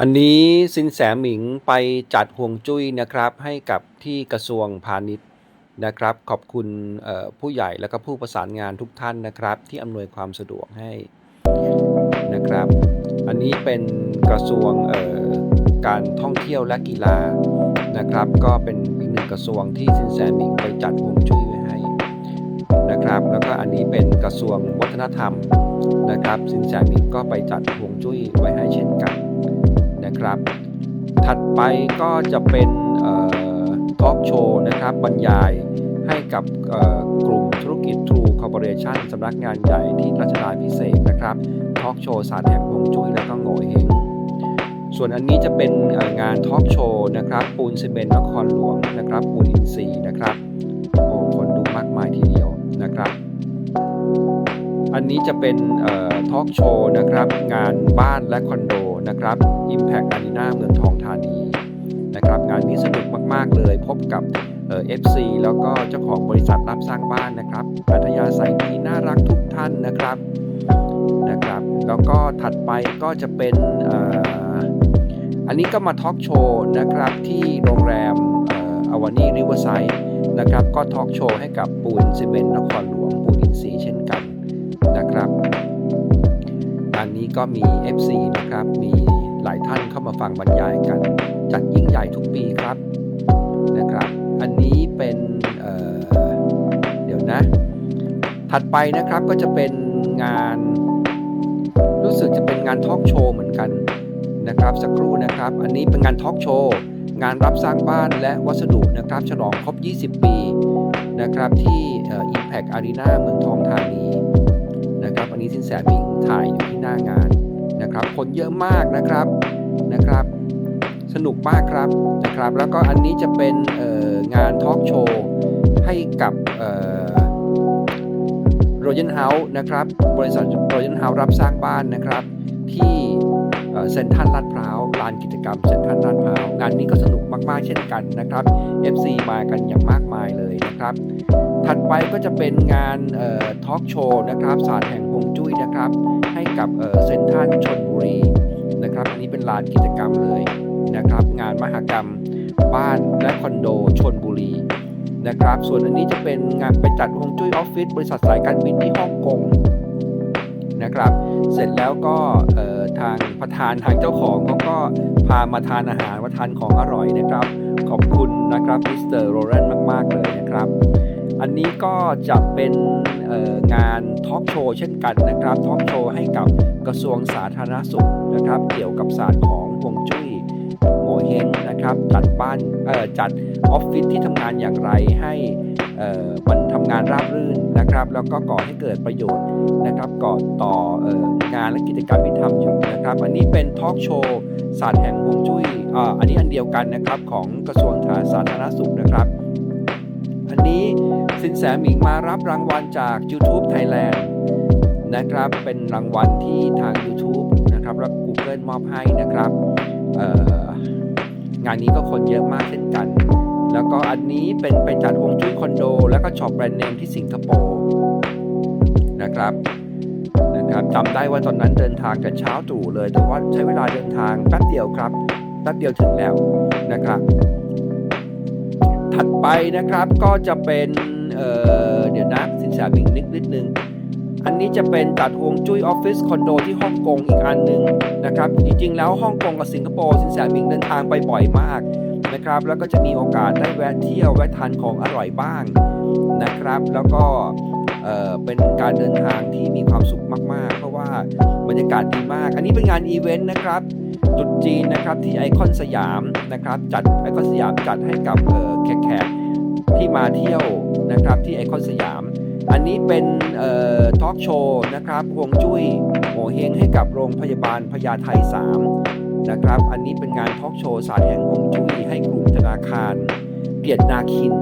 อันนี้สินแสหมิงไปจัดห่วงจุ้ยนะครับ ให้กับที่กระทรวงพาณิชย์นะครับ ขอบคุณผู้ใหญ่และก็ผู้ประสานงานทุกท่านนะครับ ที่อำนวยความสะดวกให้นะครับ อันนี้เป็นกระทรวงการท่องเที่ยวและกีฬานะครับ ก็เป็นอีกหนึ่งกระทรวงที่สินแสหมิงไปจัดห่วงจุ้ยไว้ให้นะครับ แล้วก็อันนี้เป็นกระทรวงวัฒนธรรมนะครับ สินแสหมิงก็ไปจัดห่วงจุ้ยไว้ให้เช่นกัน นะครับ ถัดไปก็จะเป็นทอล์กโชว์นะครับบรรยายให้กับกลุ่มธุรกิจ True Corporation สำนักงานใหญ่ที่รัชดาพิเศษนะครับทอล์กโชว์ศารแห่งฮงจุ้ยและก็โง่เฮงส่วนอันนี้จะเป็นงานทอล์กโชว์นะครับ ปูนซีเมนต์นครหลวงนะครับ ปูนอินทรีนะครับโอ้คนดูมากมายทีเดียวนะครับ อันนี้จะเป็นทอล์กโชว์นะครับ งานบ้านและคอนโด นะครับ Impact Arena เมืองทองธานีนะครับงานนี้สนุกมากๆเลยพบกับเอฟซีแล้วก็เจ้าของบริษัทรับสร้างบ้านนะครับอัธยาศัยดีน่ารักทุกท่านนะครับนะครับ แล้วก็ถัดไปก็จะเป็นออันนี้ก็มาทอล์กโชว์นะครับที่โรงแรมอวานีริเวอร์ไซด์นะครับ ก็ทอล์กโชว์ให้กับปูนซีเมนต์นครหลวงปูนอินทรีย์เช่นกันนะครับานนี้ก็มี FC นะครับ มีหลายท่านเข้ามาฟังบรรยายกัน จัดยิ่งใหญ่ทุกปีครับนะครับ อันนี้เป็นเเดี๋ยวนะ ถัดไปนะครับก็จะเป็นงาน รู้สึกจะเป็นงานทอล์กโชว์เหมือนกันนะครับ สักครู่นะครับ อันนี้เป็นงานทอล์กโชว์งานรับสร้างบ้านและวัสดุนะครับ ฉลองครบ 20 ปีนะครับที่อ่อ Impact Arena เมืองทองธานี นะครับ อันนี้สินแสหมิงถ่ายอยู่ที่หน้างานนะครับ คนเยอะมากนะครับนะครับ สนุกมากครับนะครับ แล้วก็อันนี้จะเป็นงานทอล์กโชว์ให้กับโรยันเฮาส์นะครับ บริษัทโรยันเฮาส์รับสร้างบ้านนะครับที่ เซ็นทรัลลาดพร้าวลานกิจกรรมเซ็นทรัลลาดพร้าวงานนี้ก็สนุกมากๆเช่นกันนะครับ FC มากันอย่างมากมายเลยนะครับ ถัดไปก็จะเป็นงานทอล์กโชว์นะครับศาสตร์แห่งฮวงจุ้ยนะครับ ให้กับเซ็นทรัลชนบุรีนะครับ อันนี้เป็นลานกิจกรรมเลยนะครับ งานมหกรรมบ้านและคอนโดชนบุรีนะครับ ส่วนอันนี้จะเป็นงานไปจัดฮวงจุ้ยออฟฟิศบริษัทสายการบินที่ฮ่องกง นะครับ เสร็จแล้วก็ทางประธานทางเจ้าของเขาก็พามาทานอาหารมาทานของอร่อยนะครับ ขอบคุณนะครับมิสเตอร์โรแลนมาก ๆ เลยนะครับ อันนี้ก็จะเป็นงานทอล์กโชว์เช่นกันนะครับทอล์กโชว์ให้กับกระทรวงสาธารณสุขนะครับ เกี่ยวกับศาสตร์ของ นะครับ จัดบ้านจัดออฟฟิศที่ทำงานอย่างไรให้มันทำงานราบรื่นนะครับ แล้วก็ก่อให้เกิดประโยชน์นะครับก่อต่องานและกิจกรรมที่ทำอยู่นะครับ อันนี้เป็นทอล์กโชว์ศาสตร์แห่งฮวงจุ้ยอันนี้อันเดียวกันนะครับของกระทรวงสาธารณสุขนะครับ อันนี้สินแสหมิงมารับรางวัลจาก YouTube Thailand นะครับเป็นรางวัลที่ทาง YouTube นะครับและ Google มอบให้นะครับ งานนี้ก็คนเยอะมากเช่นกัน แล้วก็อันนี้เป็นไปจัดวงจุ้ยคอนโด แล้วก็ช็อปแบรนด์เนมที่สิงคโปร์นะครับนะครับจำได้ว่าตอนนั้นเดินทางกันเช้าตรู่เลย แต่ว่าใช้เวลาเดินทางแป๊บเดียวครับแป๊บเดียวถึงแล้วนะครับ ถัดไปนะครับก็จะเป็นเเดี๋ยวนะสินแสบิงนิดนิดนึง อันนี้จะเป็นจัดฮวงจุ้ยออฟฟิศคอนโดที่ฮ่องกงอีกอันหนึ่งนะครับ จริงๆ แล้วฮ่องกงกับสิงคโปร์สินแสบิงเดินทางไปบ่อยมากนะครับ แล้วก็จะมีโอกาสได้แวะเที่ยวแวะทานของอร่อยบ้างนะครับ แล้วก็เเป็นการเดินทางที่มีความสุขมากๆ เพราะว่าบรรยากาศดีมาก อันนี้เป็นงานอีเวนต์นะครับจุดจีนนะครับที่ไอคอนสยามนะครับจัดไอคอนสยามจัดให้กับแขกๆที่มาเที่ยวนะครับที่ไอคอนสยาม อันนี้เป็นทอล์กโชว์นะครับฮวงจุ้ยโหเฮงให้กับโรงพยาบาลพญาไท3นะครับ อันนี้เป็นงานทอล์กโชว์สายแห่งฮวงจุ้ยให้กลุ่มธนาคารเกียรตินาคิน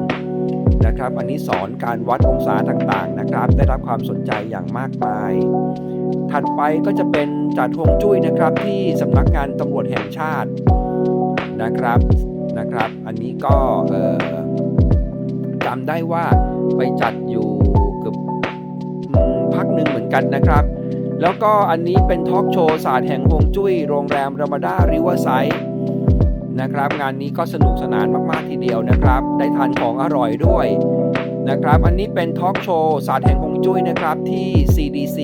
นะครับ อันนี้สอนการวัดองศาต่างๆนะครับ ได้รับความสนใจอย่างมากมาย ถัดไปก็จะเป็นจัดฮวงจุ้ยนะครับที่สำนักงานตำรวจแห่งชาตินะครับนะครับ อันนี้ก็จำได้ว่าไปจัดอยู่ พักหนึ่งเหมือนกันนะครับ แล้วก็อันนี้เป็นทอล์กโชว์ศาสตร์แห่งฮวงจุ้ยโรงแรมรามาดาริเวอร์ไซด์นะครับ งานนี้ก็สนุกสนานมาก ๆ ทีเดียวนะครับ ได้ทานของอร่อยด้วยนะครับ อันนี้เป็นทอล์กโชว์ศาสตร์แห่งฮวงจุ้ยนะครับที่ CDC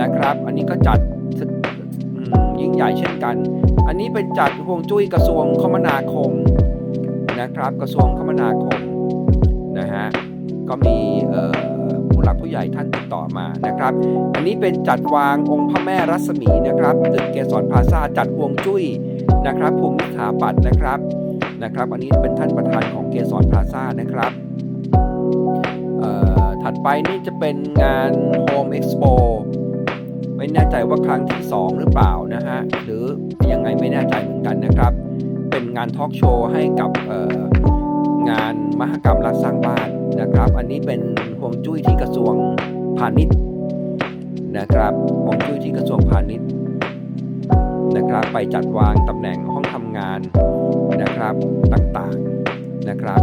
นะครับ อันนี้ก็จัดยิ่งใหญ่เช่นกัน อันนี้เป็นจัดฮวงจุ้ยกระทรวงคมนาคมนะครับ กระทรวงคมนาคมนะฮะ ก็มีเอ่อ หลักผู้ใหญ่ท่านติดต่อมานะครับ อันนี้เป็นจัดวางองค์พระแม่รัศมีนะครับตึกเกสรพาซาจัดวงจุ้ยนะครับภูมิสถาปัตย์นะครับนะครับ อันนี้เป็นท่านประธานของเกสรพาซานะครับถัดไปนี่จะเป็นงาน Home Expo ไม่แน่ใจว่าครั้งที่ 2 หรือเปล่านะฮะหรือยังไงไม่แน่ใจเหมือนกันนะครับ เป็นงานทอล์กโชว์ให้กับงานมหกรรมรักสร้างบ้านนะครับ อันนี้เป็น ฮวงจุ้ยที่กระทรวงพาณิชย์นะครับฮวงจุ้ยที่กระทรวงพาณิชย์นะครับ ไปจัดวางตำแหน่งห้องทำงานนะครับต่างๆนะครับ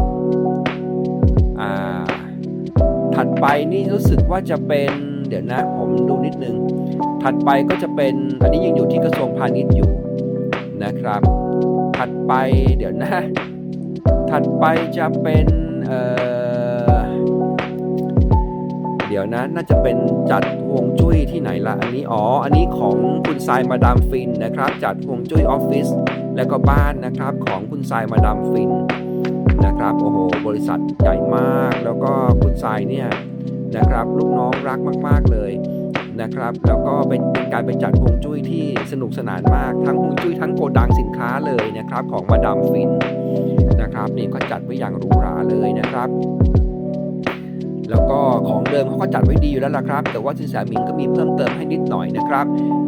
ถัดไปนี่รู้สึกว่าจะเป็นเดี๋ยวนะผมดูนิดนึง ถัดไปก็จะเป็นอันนี้ยังอยู่ที่กระทรวงพาณิชย์อยู่นะครับ ถัดไปเดี๋ยวนะ ถัดไปจะเป็นเอ่อ ดี๋ยวนะ น่าจะเป็นจัดฮวงจุ้ยที่ไหนละอันนี้อ๋อ อันนี้ของคุณทรายมาดามฟินนะครับ จัดฮวงจุ้ยออฟฟิศแล้วก็บ้านนะครับของคุณทรายมาดามฟินนะครับโอ้โหบริษัทใหญ่มาก แล้วก็คุณทรายเนี่ยนะครับลูกน้องรักมาก ๆเลยนะครับ แล้วก็เป็นการไปจัดฮวงจุ้ยที่สนุกสนานมากทั้งฮวงจุ้ยทั้งโกดังสินค้าเลยนะครับของมาดามฟินนะครับนี่ก็จัดไว้อย่างหรูหราเลยนะครับ แล้วก็ของเดิมเขาก็จัดไว้ดีอยู่แล้วล่ะครับ แต่ว่าสินแสหมิงก็มีเพิ่มเติมให้นิดหน่อยนะครับ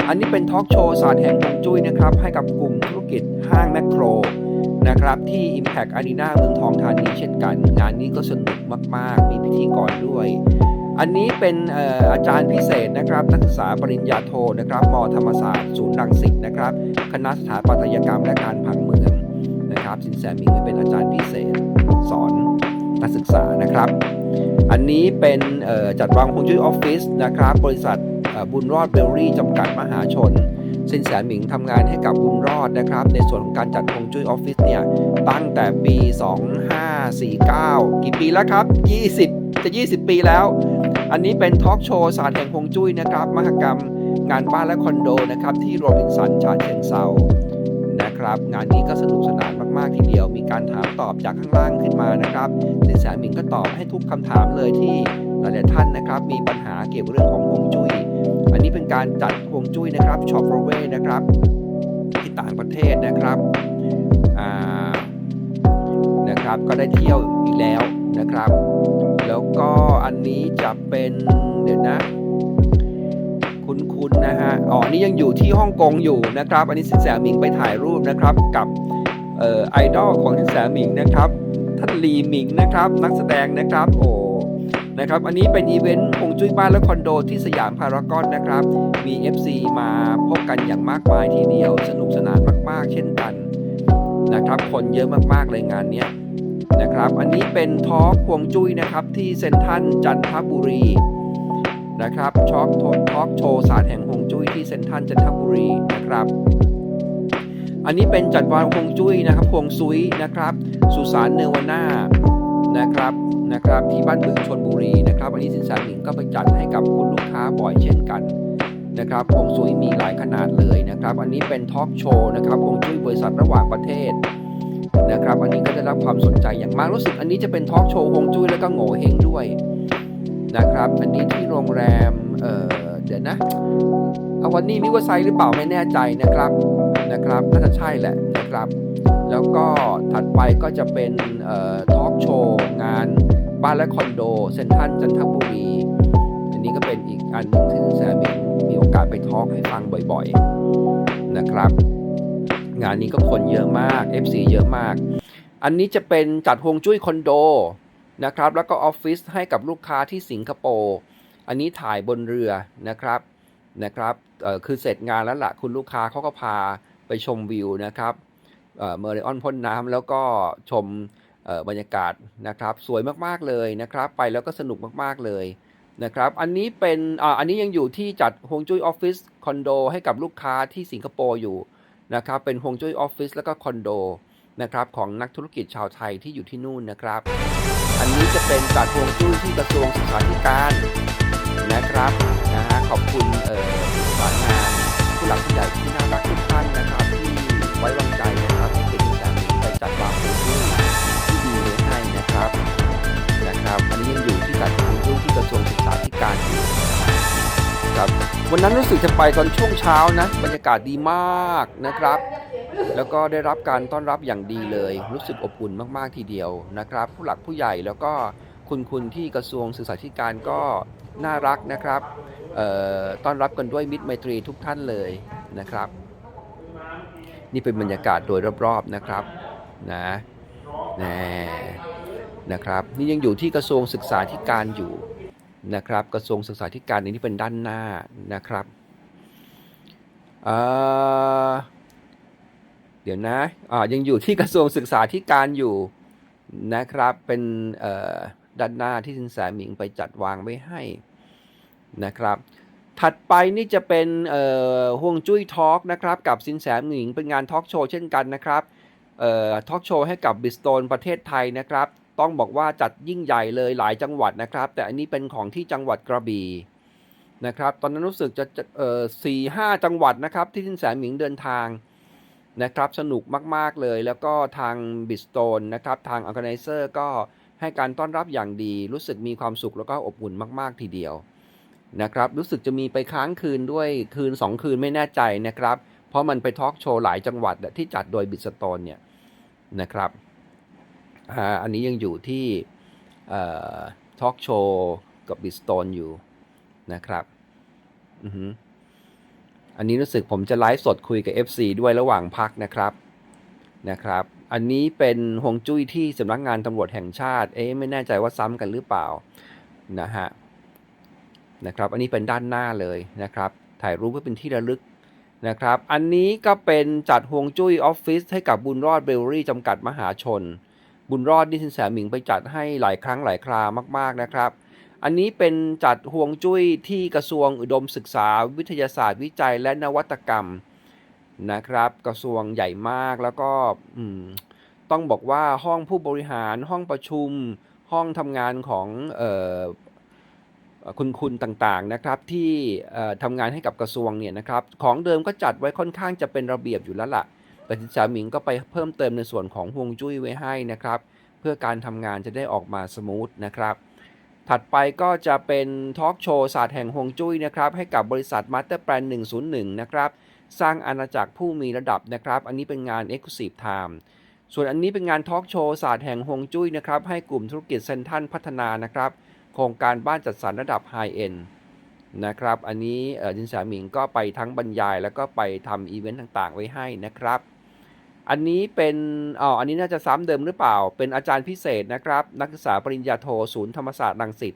อันนี้เป็นทอล์กโชว์ศาสตร์แห่งฮวงจุ้ยนะครับ ให้กับกลุ่มธุรกิจห้างแมคโครนะครับที่ Impact Arena เมืองทองธานีเช่นกัน งานนี้ก็สนุกมาก ๆ มีพิธีกรด้วย อันนี้เป็นอาจารย์พิเศษนะครับ นักศึกษาปริญญาโทนะครับมธรรมศาสตร์ศูนย์รังสิตนะครับ คณะสถาปัตยกรรมและการผังเมืองนะครับสินแสมิงเป็นอาจารย์พิเศษ สอนนักศึกษานะครับ อันนี้เป็นจัดวางฮวงจุ้ยออฟฟิศนะครับ บริษัทบุญรอดเบลรี่จำกัดมหาชน สินแสหมิงทำงานให้กับบุญรอดนะครับ ในส่วนของการจัดฮวงจุ้ยออฟฟิศเนี่ย ตั้งแต่ปี 2549 กี่ปีแล้วครับ 20 จะ 20 ปีแล้ว อันนี้เป็นทอล์กโชว์ศาสตร์แห่งฮวงจุ้ยนะครับ มหกรรมงานบ้านและคอนโดนะครับ ที่โรบินสันชาเชิงเซานะครับ งานนี้ก็สนุกสนาน มากทีเดียว มีการถามตอบจากข้างล่างขึ้นมานะครับสินแสหมิงก็ตอบให้ทุกคำถามเลยที่หลายๆท่านนะครับ มีปัญหาเกี่ยวกับเรื่องของฮวงจุ้ย อันนี้เป็นการจัดฮวงจุ้ยนะครับช็อปโรเวนะครับ ที่ต่างประเทศนะครับนะครับก็ได้เที่ยวอีกแล้วนะครับ แล้วก็อันนี้จะเป็นเดี๋ยวนะคุ้นๆนะฮะ อ๋อ นี่ยังอยู่ที่ฮ่องกงอยู่นะครับ อันนี้สินแสหมิงไปถ่ายรูปนะครับกับ ไอดอลของสินแสหมิงนะครับท่านลีหมิงนะครับนักแสดงนะครับโอ้นะครับอันนี้เป็นอีเวนต์ฮวงจุ้ยบ้านและคอนโดที่สยามพารากอนนะครับมี FC มาพบกันอย่างมากมายทีเดียวสนุกสนานมาก ๆ เช่นกันนะครับคนเยอะมากๆเลยงานเนี้ยนะครับอันนี้เป็นทอล์กฮวงจุ้ยนะครับที่เซ็นทรัลจันทบุรีนะครับช็อกทอล์กโชว์ศาสตร์แห่งฮวงจุ้ยที่เซ็นทรัลจันทบุรีนะครับ อันนี้เป็นจัดวางฮวงจุ้ยนะครับฮวงซุยนะครับ สุสานเนวนานะครับนะครับที่บ้านบึงชนบุรีนะครับ อันนี้สินแสหมิงก็ไปจัดให้กับคุณลูกค้าบ่อยเช่นกันนะครับฮวงซุยมีหลายขนาดเลยนะครับ อันนี้เป็นทอล์กโชว์นะครับฮวงจุ้ยบริษัทระหว่างประเทศนะครับ อันนี้ก็ได้รับความสนใจอย่างมากรู้สึกอันนี้จะเป็นทอล์กโชว์ฮวงจุ้ยแล้วก็โง่เฮงด้วยนะครับ อันนี้ที่โรงแรมเอ่อ เดี๋ยวนะเอาวันนี้นิวไซด์หรือเปล่าไม่แน่ใจนะครับนะครับน่าจะใช่แหละนะครับ แล้วก็ถัดไปก็จะเป็นเอ่อทอล์กโชว์งานบ้านและคอนโดเซ็นทรัลจันทบุรีอันนี้ก็เป็นอีกอันหนึ่งที่แซมมีมีโอกาสไปทอล์กให้ฟังบ่อยๆนะครับ งานนี้ก็คนเยอะมาก FC เยอะมาก อันนี้จะเป็นจัดฮวงจุ้ยคอนโดนะครับแล้วก็ออฟฟิศให้กับลูกค้าที่สิงคโปร์ อันนี้ถ่ายบนเรือนะครับนะครับคือเสร็จงานแล้วละ่ะคุณลูกค้าเขาก็พาไปชมวิวนะครับเอ่อเมอริออนพ่นน้ำแล้วก็ชมบรรยากาศนะครับ สวยมากๆเลยนะครับ ไปแล้วก็สนุกมากๆเลยนะครับ อันนี้เป็นออันนี้ยังอยู่ที่จัดฮวงจุ้ยออฟฟิศคอนโดให้กับลูกค้าที่สิงคโปร์อยู่นะครับ เป็นฮวงจุ้ยออฟฟิศแล้วก็คอนโดนะครับของนักธุรกิจชาวไทยที่อยู่ที่นู่นนะครับ อันนี้จะเป็นจัดฮวงจุ้ยที่กระทรวงศึกษาธิการ นะครับนะฮะขอบคุณเอ่อสารงานผู้หลักผู้ใหญ่ที่น่ารักทุกท่านนะครับ ที่ไว้วางใจนะครับให้เกียรติการไปจัดวางฮวงจุ้ยที่ดีไว้ให้นะครับนะครับอันนี้ยังอยู่ที่การทางยุ่งที่กระทรวงศึกษาธิการอยู่ครับวันนั้นรู้สึกจะไปตอนช่วงเช้านะบรรยากาศดีมากนะครับ แล้วก็ได้รับการต้อนรับอย่างดีเลย รู้สึกอบอุ่นมากๆทีเดียวนะครับ ผู้หลักผู้ใหญ่แล้วก็ คุณคุณที่กระทรวงศึกษาธิการก็น่ารักนะครับต้อนรับกันด้วยมิตรไมตรีทุกท่านเลยนะครับ นี่เป็นบรรยากาศโดยรอบๆนะครับนะน่นะครับ นี่ยังอยู่ที่กระทรวงศึกษาธิการอยู่นะครับ กระทรวงศึกษาธิการนี่เป็นด้านหน้านะครับเดี๋ยวนะอ่ายังอยู่ที่กระทรวงศึกษาธิการอยู่นะครับเป็นเด้านหน้าที่สินแสหมิงไปจัดวางไว้ให้นะครับ ถัดไปนี่จะเป็นห่วงจุ้ยทอล์กนะครับกับสินแสหมิงเป็นงานทอล์กโชว์เช่นกันนะครับเอ่อทอล์กโชว์ให้กับบิสโตนประเทศไทยนะครับ ต้องบอกว่าจัดยิ่งใหญ่เลยหลายจังหวัดนะครับ แต่อันนี้เป็นของที่จังหวัดกระบี่นะครับ ตอนนั้นรู้สึกจะสี่ห้าจังหวัดนะครับ ที่ทินแสหมิงเดินทางนะครับ สนุกมาก ๆ เลย แล้วก็ทางบิสโตนนะครับ ทางอ r g a แก z นเซอร์ก็ ให้การต้อนรับอย่างดี รู้สึกมีความสุขแล้วก็อบอุ่นมาก ๆ ทีเดียวนะครับรู้สึกจะมีไปค้างคืนด้วยคืน 2 คืนไม่แน่ใจนะครับ เพราะมันไปทอล์กโชว์หลายจังหวัดที่จัดโดยบิสโตนเนี่ยนะครับอันนี้ยังอยู่ที่ทอล์กโชว์กับบิสโตนอยู่นะครับอันนี้รู้สึกผมจะไลฟ์สดคุยกับ FC ด้วยระหว่างพักนะครับนะครับ อันนี้เป็นฮวงจุ้ยที่สำนักงานตำรวจแห่งชาติ เอ๊ะไม่แน่ใจว่าซ้ำกันหรือเปล่านะฮะนะครับ อันนี้เป็นด้านหน้าเลยนะครับ ถ่ายรูปเพื่อเป็นที่ระลึกนะครับ อันนี้ก็เป็นจัดห่วงจุ้ยออฟฟิศให้กับบุญรอดเบลรี่จำกัดมหาชน บุญรอดนี่สินแสหมิงไปจัดให้หลายครั้งหลายครามาก ๆนะครับ อันนี้เป็นจัดห่วงจุ้ยที่กระทรวงอุดมศึกษา วิทยาศาสตร์วิจัยและนวัตกรรม นะครับ กระทรวงใหญ่มากแล้วก็ต้องบอกว่าห้องผู้บริหารห้องประชุม ห้องทำงานของออคุณคุณต่างๆนะครับที่ทำงานให้กับกระทรวงเนี่ยนะครับของเดิมก็จัดไว้ค่อนข้างจะเป็นระเบียบอยู่แล้วล่ะแต่ทินสาหมิงก็ไปเพิ่มเติมในส่วนของฮวงจุ้ยไว้ให้นะครับ เพื่อการทำงานจะได้ออกมาสมูทนะครับ ถัดไปก็จะเป็นทอล์กโชว์ศาสตร์แห่งฮวงจุ้ยนะครับให้กับบริษัทมาสเตอร์แ a น101 นะครับ สร้างอาณาจักรผู้มีระดับนะครับ อันนี้เป็นงาน Exclusive Time ส่วนอันนี้เป็นงานทอล์กโชว์ศาสตร์แห่งฮวงจุ้ยนะครับ ให้กลุ่มธุรกิจเซนทันพัฒนานะครับ โครงการบ้านจัดสรรระดับไฮเอ็นนะครับ อันนี้จินสามิงก็ไปทั้งบรรยาย แล้วก็ไปทำอีเวนต์ต่างๆ ไว้ให้นะครับ อันนี้เป็นอ๋ออันนี้น่าจะซ้ำเดิมหรือเปล่า เป็นอาจารย์พิเศษนะครับ นักศึกษาปริญญาโทศูนย์ธรรมศาสตร์รังสิต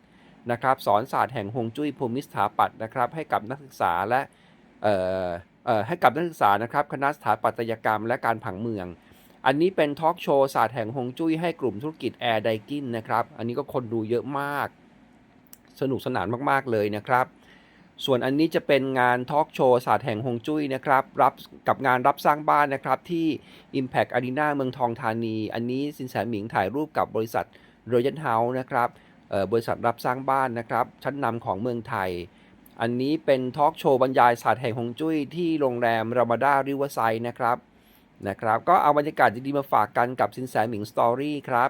นะครับ สอนศาสตร์แห่งฮวงจุ้ยภูมิสถาปัตย์นะครับ ให้กับนักศึกษาและเอ่ ให้กับนักศึกษานะครับคณะสถาปัตยกรรมและการผังเมือง อันนี้เป็นทอล์กโชว์ศาสตร์แห่งฮงจุ้ยให้กลุ่มธุรกิจแอร์ไดกินนะครับ อันนี้ก็คนดูเยอะมาก สนุกสนานมากๆเลยนะครับ ส่วนอันนี้จะเป็นงานทอล์กโชว์ศาสตร์แห่งฮงจุ้ยนะครับรับกับงานรับสร้างบ้านนะครับที่ Impact Arena เมืองทองธานี อันนี้สินแสหมิงถ่ายรูปกับบริษัท Royal House นะครับเอ่อบริษัทรับสร้างบ้านนะครับชั้นนำของเมืองไทย อันนี้เป็นทอล์กโชว์บรรยายศาสตร์แห่งฮงจุ้ยที่โรงแรมรามาดาริเวอร์ไซด์นะครับนะครับ ก็เอาบรรยากาศดีๆมาฝากกันกับสินแสหมิงสตอรี่ครับ